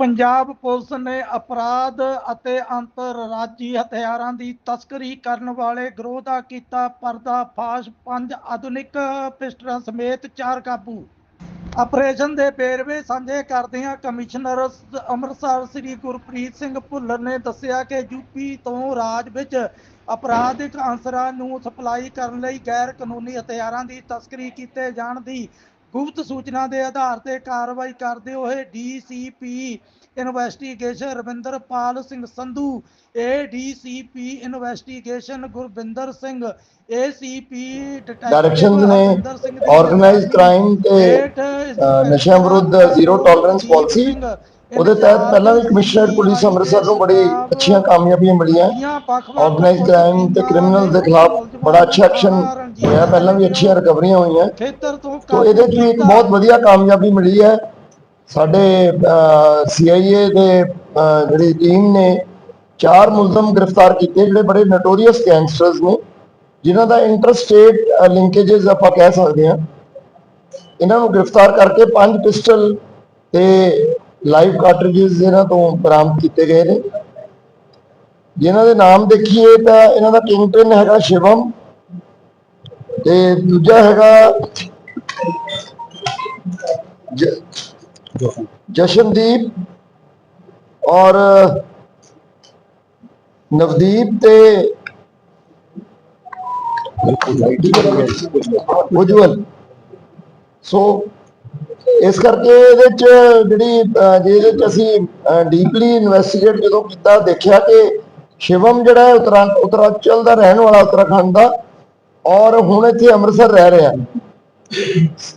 Punjab police ਨੇ ਅਪਰਾਧ ਅਤੇ ਅੰਤਰਰਾਜੀ ਹਥਿਆਰਾਂ ਦੀ ਤਸਕਰੀ ਕਰਨ ਵਾਲੇ ਗਰੋਹ ਦਾ ਕੀਤਾ ਪਰਦਾਫਾਸ਼। ਪੰਜ ਆਧੁਨਿਕ ਪਿਸਟਲਾਂ ਸਮੇਤ ਚਾਰ ਕਾਬੂ। ਆਪਰੇਸ਼ਨ ਦੇ ਵੇਰਵੇ ਸਾਂਝੇ ਕਰਦਿਆਂ ਕਮਿਸ਼ਨਰ ਅੰਮ੍ਰਿਤਸਰ ਸ੍ਰੀ ਗੁਰਪ੍ਰੀਤ ਸਿੰਘ ਭੁੱਲਰ ਨੇ ਦੱਸਿਆ ਕਿ ਯੂਪੀ ਤੋਂ ਰਾਜ ਵਿੱਚ ਅਪਰਾਧਿਕ ਅਨਸਰਾਂ ਨੂੰ ਸਪਲਾਈ ਕਰਨ ਲਈ ਗੈਰ ਕਾਨੂੰਨੀ ਹਥਿਆਰਾਂ ਦੀ ਤਸਕਰੀ ਕੀਤੇ ਜਾਣ ਦੀ ਗੁਪਤ ਸੂਚਨਾ ਦੇ ਆਧਾਰ ਤੇ ਕਾਰਵਾਈ ਕਰਦੇ ਹੋਏ DCP investigation Ravinderpal Singh Sandhu ADCP investigation Gurvinder Singh ACP Directions ਨੇ organized crime ਤੇ, ਨਸ਼ਿਆਂ ਵਿਰੁੱਧ zero tolerance policy, ਉਹਦੇ ਤਹਿਤ ਪਹਿਲਾਂ ਵੀ ਕਮਿਸ਼ਨਰ ਪੁਲਿਸ ਅੰਮ੍ਰਿਤਸਰ ਨੂੰ ਬੜੀ ਅੱਛੀਆਂ ਕਾਮਯਾਬੀਆਂ ਮਿਲੀਆਂ। ਆਰਗੇਨਾਈਜ਼ਡ ਕ੍ਰਾਈਮ ਤੇ ਕ੍ਰਿਮੀਨਲ ਦੇ ਖਿਲਾਫ ਬੜਾ ਅੱਛਾ ਐਕਸ਼ਨ ਹੋਇਆ। ਪਹਿਲਾਂ ਵੀ ਅੱਛੀਆਂ ਰਿਕਵਰੀਆਂ ਹੋਈਆਂ। ਤੋਂ ਇਹਦੇ 'ਚ ਵੀ ਇੱਕ ਬਹੁਤ ਵਧੀਆ ਕਾਮਯਾਬੀ ਮਿਲੀ ਹੈ। ਸਾਡੇ ਸੀਆਈਏ ਦੇ ਜਿਹੜੀ ਟੀਮ ਨੇ ਚਾਰ ਮੁਲਜ਼ਮ ਗ੍ਰਿਫਤਾਰ ਕੀਤੇ, ਜਿਹੜੇ ਬੜੇ ਨਟੋਰੀਅਸ ਗੈਂਗਸਟਰਸ ਨੇ, ਜਿਨ੍ਹਾਂ ਦਾ ਇੰਟਰਸਟੇਟ ਲਿੰਕੇजेस ਆਪਾਂ ਕਹਿ ਸਕਦੇ ਹਾਂ। ਇਹਨਾਂ ਨੂੰ ਗ੍ਰਿਫਤਾਰ ਕਰਕੇ ਪੰਜ ਪਿਸਟਲ ਤੇ ਲਾਈਵ ਕਾਰਟ੍ਰਿਜਸ ਇਹਨਾਂ ਤੋਂ ਬਰਾਮਦ ਕੀਤੇ ਗਏ ਨੇ। ਜਿਨ੍ਹਾਂ ਦੇ ਨਾਮ ਦੇਖੀਏ ਤਾਂ ਇਹਨਾਂ ਦਾ ਕਿੰਗ ਪਿਨ ਹੈਗਾ ਸ਼ਿਵਮ ਤੇ ਦੂਜਾ ਹੈਗਾ ਜਸ਼ਨਦੀਪ ਔਰ ਨਵਦੀਪ ਤੇ ਉਜਵਲ। ਸੋ ਇਸ ਕਰਕੇ ਇਹਦੇ ਚ ਜਿਹੜੀ ਅਹ, ਜੇ ਇਹਦੇ ਚ ਅਸੀਂ ਡੀਪਲੀ ਇਨਵੈਸਟੀਗੇਟ ਜਦੋਂ ਕੀਤਾ ਦੇਖਿਆ ਕਿ ਸ਼ਿਵਮ ਜਿਹੜਾ ਹੈ ਉਤਰਾਂਚਲ ਦਾ ਰਹਿਣ ਵਾਲਾ ਉੱਤਰਾਖੰਡ ਦਾ ਔਰ ਹੁਣ ਇੱਥੇ ਅੰਮ੍ਰਿਤਸਰ ਰਹਿ ਰਿਹਾ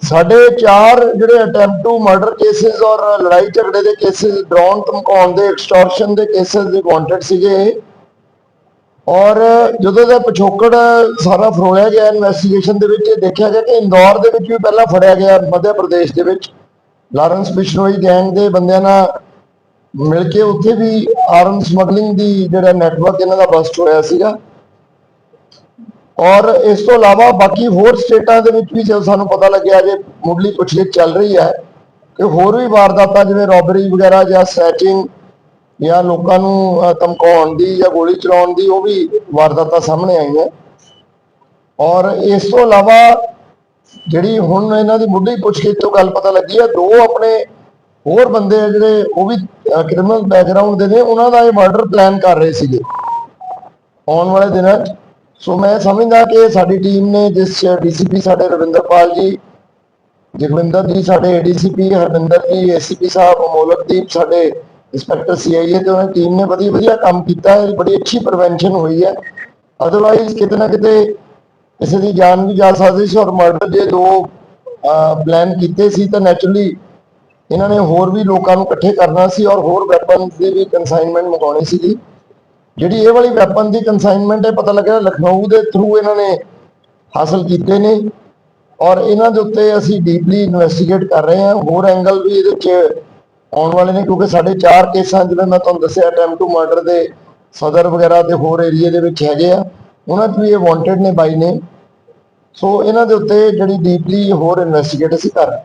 ਸਾਡੇ ਚਾਰ ਜਿਹੜੇ ਅਟੈਂਪਟ ਟੂ ਮਰਡਰ ਕੇਸਿਸ ਔਰ ਲੜਾਈ ਝਗੜੇ ਦੇ ਕੇਸਿਸ ਡਰਾਉਣ ਧਮਕਾਉਣ ਦੇ ਐਕਸਟੋਰਸ਼ਨ ਦੇ ਕੇਸਿਸ ਦੇ ਵਾਂਟਡ ਸੀਗੇ ਇਹ। ਔਰ ਜਦੋਂ ਦਾ ਪਿਛੋਕੜ ਸਾਰਾ ਫਰੋਲਿਆ ਗਿਆ ਇਨਵੈਸਟੀਗੇਸ਼ਨ ਦੇ ਵਿੱਚ ਇਹ ਦੇਖਿਆ ਗਿਆ ਕਿ ਇੰਦੌਰ ਦੇ ਵਿੱਚ ਵੀ ਪਹਿਲਾਂ ਫੜਿਆ ਗਿਆ, ਮੱਧ ਪ੍ਰਦੇਸ਼ ਦੇ ਵਿੱਚ। ਲਾਰੈਂਸ ਬਿਸ਼ਨੋਈ ਗੈਂਗ ਦੇ ਬੰਦਿਆਂ ਨਾਲ ਮਿਲ ਕੇ ਉੱਥੇ ਵੀ ਆਰਮ ਸਮਗਲਿੰਗ ਦੀ ਜਿਹੜਾ ਨੈਟਵਰਕ ਇਹਨਾਂ ਦਾ ਬਸਟ ਹੋਇਆ ਸੀਗਾ। ਔਰ ਇਸ ਤੋਂ ਇਲਾਵਾ ਬਾਕੀ ਹੋਰ ਸਟੇਟਾਂ ਦੇ ਵਿੱਚ ਵੀ ਜਦੋਂ ਸਾਨੂੰ ਪਤਾ ਲੱਗਿਆ ਜੇ ਮੁੱਢਲੀ ਪੁੱਛਗਿੱਛ ਚੱਲ ਰਹੀ ਹੈ ਕਿ ਹੋਰ ਵੀ ਵਾਰਦਾਤਾਂ ਜਿਵੇਂ ਰੋਬਰੀ ਵਗੈਰਾ ਜਾਂ ਸੈਚਿੰਗ ਜਾਂ ਲੋਕਾਂ ਨੂੰ ਧਮਕਾਉਣ ਦੀ ਜਾਂ ਗੋਲੀ ਚਲਾਉਣ ਦੀ ਉਹ ਵੀ ਵਾਰਦਾਤਾਂ ਸਾਹਮਣੇ ਆਈਆਂ। ਔਰ ਇਸ ਤੋਂ ਇਲਾਵਾ ਜਿਹੜੀ ਹੁਣ ਇਹਨਾਂ ਦੀ ਮੁੱਢੀ ਪੁੱਛਗਿੱਛ ਤੋਂ ਗੱਲ ਪਤਾ ਲੱਗੀ ਹੈ ਦੋ ਆਪਣੇ ਹੋਰ ਬੰਦੇ ਜਿਹੜੇ ਉਹ ਵੀ ਕ੍ਰਿਮੀਨਲ ਬੈਕਗ੍ਰਾਉਂਡ ਦੇ ਨੇ, ਉਹਨਾਂ ਦਾ ਇਹ ਮਰਡਰ ਪਲਾਨ ਕਰ ਰਹੇ ਸੀਗੇ। ਆਉਣ ਵਾਲੇ ਦਿਨਾਂ 'ਚ। ਸੋ ਮੈਂ ਸਮਝਦਾ ਕਿ ਸਾਡੀ ਟੀਮ ਨੇ ਜਿਸ ਡੀਸੀਪੀ ਸਾਡੇ ਰਵਿੰਦਰਪਾਲ ਜੀ, ਜਗਵਿੰਦਰ ਜੀ, ਸਾਡੇ ਏਡੀਸੀਪੀ ਹਰਵਿੰਦਰ ਜੀ ਏਸੀਪੀ ਸਾਹਿਬ ਅਮੋਲਕਦੀਪ ਸਾਡੇ ਇੰਸਪੈਕਟਰ ਸੀਆਈਏ ਤੇ ਉਹਨਾਂ ਦੀ ਟੀਮ ਨੇ ਬੜੀ ਵਧੀਆ ਕੰਮ ਕੀਤਾ ਹੈ ਬੜੀ ਅੱਛੀ ਪ੍ਰੀਵੈਂਸ਼ਨ ਹੋਈ ਹੈ। ਅਦਰਵਾਈਜ਼ ਕਿਤੇ ਨਾ ਕਿਤੇ ਕਿਸੇ ਦੀ ਜਾਨ ਵੀ ਜਾ ਸਕਦੀ ਸੀ ਔਰ ਮਰਡਰ ਜੇ ਦੋ ਪਲਾਨ ਕੀਤੇ ਸੀ ਤਾਂ ਨੈਚੁਰਲੀ ਇਹਨਾਂ ਨੇ ਹੋਰ ਵੀ ਲੋਕਾਂ ਨੂੰ ਇਕੱਠੇ ਕਰਨਾ ਸੀ ਔਰ ਹੋਰ ਵੈਪਨਸ ਦੀ ਵੀ ਕਨਸਾਈਨਮੈਂਟ ਮੰਗਾਉਣੀ ਸੀਗੀ। ਜਿਹੜੀ ਇਹ ਵਾਲੀ ਵੈਪਨ ਦੀ ਕਨਸਾਈਨਮੈਂਟ ਹੈ, ਪਤਾ ਲੱਗਿਆ ਲਖਨਊ ਦੇ ਥਰੂ ਇਹਨਾਂ ਨੇ ਹਾਸਲ ਕੀਤੇ ਨੇ ਔਰ ਇਹਨਾਂ ਦੇ ਉੱਤੇ ਅਸੀਂ ਡੀਪਲੀ ਇਨਵੈਸਟੀਗੇਟ ਕਰ ਰਹੇ ਹਾਂ। ਹੋਰ ਐਂਗਲ ਵੀ ਇਹਦੇ ਵਿੱਚ ਆਉਣ ਵਾਲੇ ਨੇ, ਕਿਉਂਕਿ ਸਾਡੇ ਚਾਰ ਕੇਸਾਂ ਜਿਵੇਂ ਮੈਂ ਤੁਹਾਨੂੰ ਦੱਸਿਆ ਅਟੈਂਪਟ ਟੂ ਮਰਡਰ ਦੇ ਸਦਰ ਵਗੈਰਾ ਤੇ ਹੋਰ ਏਰੀਆ ਦੇ ਵਿੱਚ ਹੈਗੇ ਆ। ਉਹਨਾਂ 'ਚ ਵੀ ਇਹ ਵਾਂਟਡ ਨੇ ਬਾਈ ਨੇ। ਸੋ ਇਹਨਾਂ ਦੇ ਉੱਤੇ ਜਿਹੜੀ ਡੀਪਲੀ ਹੋਰ ਇਨਵੈਸਟੀਗੇਟ ਅਸੀਂ ਕਰ ਰਹੇ